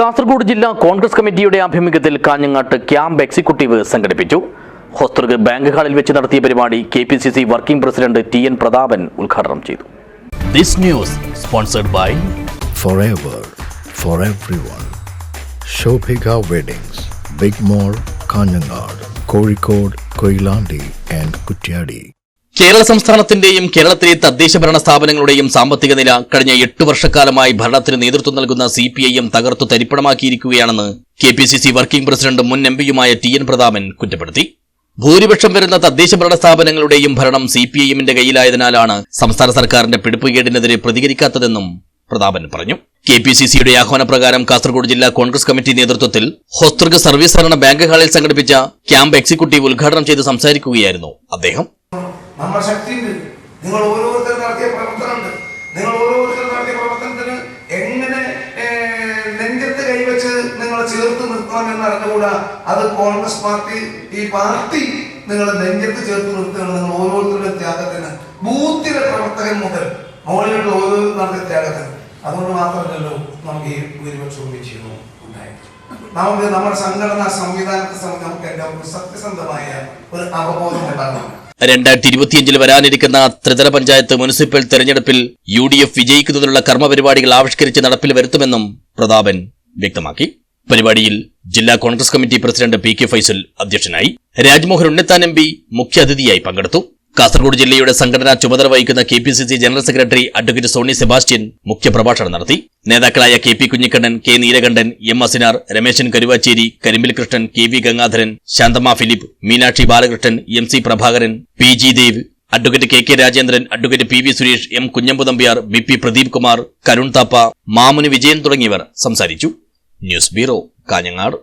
കാസർഗോഡ് ജില്ലാ കോൺഗ്രസ് കമ്മിറ്റിയുടെ ആഭിമുഖ്യത്തിൽ കാഞ്ഞങ്ങാട്ട് ക്യാമ്പ് എക്സിക്യൂട്ടീവ് സംഘടിപ്പിച്ചു ഹോസ്തൃക് ബാങ്ക് ഹാളിൽ വെച്ച് നടത്തിയ പരിപാടി K P C C working president T N Prathapan ഉദ്ഘാടനം ചെയ്തു This news sponsored by for everyone. Shobhika weddings big Mall, Kanhangad Kozhikode Koilandi and Kutyadi. Kerala സംസ്ഥാനത്തിന്റെയും കേരളത്തിലെ തദ്ദേശ ഭരണ സ്ഥാപനങ്ങളുടെയും സാമ്പത്തിക നില കഴിഞ്ഞ എട്ട് വർഷക്കാലമായി ഭരണത്തിന് നേതൃത്വം നൽകുന്ന സി പി ഐ എം തകർത്തു തരിപ്പണമാക്കിയിരിക്കുകയാണെന്ന് K P C C working president മുൻ എം പിയുമായ ടി എൻ പ്രതാപൻ കുറ്റപ്പെടുത്തി. ഭൂരിപക്ഷം വരുന്ന തദ്ദേശ ഭരണ സ്ഥാപനങ്ങളുടെയും ഭരണം സി പി ഐ എമ്മിന്റെ കയ്യിലായതിനാലാണ് സംസ്ഥാന സർക്കാരിന്റെ പിടിപ്പുകേടിനെതിരെ പ്രതികരിക്കാത്തതെന്നും പ്രതാപൻ പറഞ്ഞു. കെ പി സി സിയുടെ ആഹ്വാനപ്രകാരം കാസർഗോഡ് ജില്ലാ കോൺഗ്രസ് കമ്മിറ്റി നേതൃത്വത്തിൽ ഹൊസ്തൃക സർവീസ് ഭരണ ബാങ്ക് ഹാളിൽ സംഘടിപ്പിച്ച ക്യാമ്പ് എക്സിക്യൂട്ടീവ് ഉദ്ഘാടനം ചെയ്ത് സംസാരിക്കുകയായിരുന്നു അദ്ദേഹം. നമ്മുടെ ശക്തിയുണ്ട്. നിങ്ങൾ ഓരോരുത്തരും നടത്തിയ പ്രവർത്തനമുണ്ട്. നിങ്ങൾ ഓരോരുത്തരും നടത്തിയ പ്രവർത്തനത്തിന് എങ്ങനെ നെഞ്ചത്ത് കൈവച്ച് നിങ്ങൾ ചേർത്ത് നിർത്തണം എന്ന് അറിഞ്ഞുകൂടാ അത് കോൺഗ്രസ് പാർട്ടി ഈ പാർട്ടി നിങ്ങൾ നെഞ്ചത്ത് ചേർത്ത് നിർത്തുകയാണ് നിങ്ങൾ ഓരോരുത്തരുടെ ത്യാഗത്തിന്. ബൂത്തിലെ പ്രവർത്തകൻ മുതൽ മുകളിലുള്ള ഓരോരുത്തരും നടത്തിയ ത്യാഗത്തിന്. അതുകൊണ്ട് മാത്രമല്ലല്ലോ നമുക്ക് ഈ ഭൂരിപക്ഷവും വിജയവും ഉണ്ടായത്. നമുക്ക് നമ്മുടെ സംഘടനാ സംവിധാനത്തെ സംബന്ധിച്ച് നമുക്ക് എല്ലാവർക്കും സത്യസന്ധമായ ഒരു അവബോധം ഉണ്ടാകണം. രണ്ടായിരത്തി ഇരുപത്തിയഞ്ചിൽ വരാനിരിക്കുന്ന ത്രിതല പഞ്ചായത്ത് മുനിസിപ്പൽ തെരഞ്ഞെടുപ്പിൽ യു ഡി എഫ് വിജയിക്കുന്നതിനുള്ള കർമ്മപരിപാടികൾ ആവിഷ്കരിച്ച് നടപ്പിൽ വരുത്തുമെന്നും പ്രതാപൻ വ്യക്തമാക്കി. പരിപാടിയിൽ ജില്ലാ Congress committee president P K Faisal അധ്യക്ഷനായി. രാജ്മോഹൻ ഉണ്ണിത്താൻ എം പി മുഖ്യാതിഥിയായി പങ്കെടുത്തു. കാസർഗോഡ് ജില്ലയുടെ സംഘടനാ ചുമതല വഹിക്കുന്ന K P C C general secretary advocate Sony Sebastian മുഖ്യപ്രഭാഷണം നടത്തി. നേതാക്കളായ K P Kunhikannan K Neelakandan M Asinar Rameshan Karuvacheri Karimbil Krishnan K V Gangadharan Shanthamma Philip Meenakshi Balakrishnan M C Prabhakaran P G Dev advocate K K Rajendran advocate P V Suresh M Kunhambu Nambiar B P Pradeep Kumar Karun Thappa Mamuni Vijayan തുടങ്ങിയവർ സംസാരിച്ചു. News bureau Kanhangad.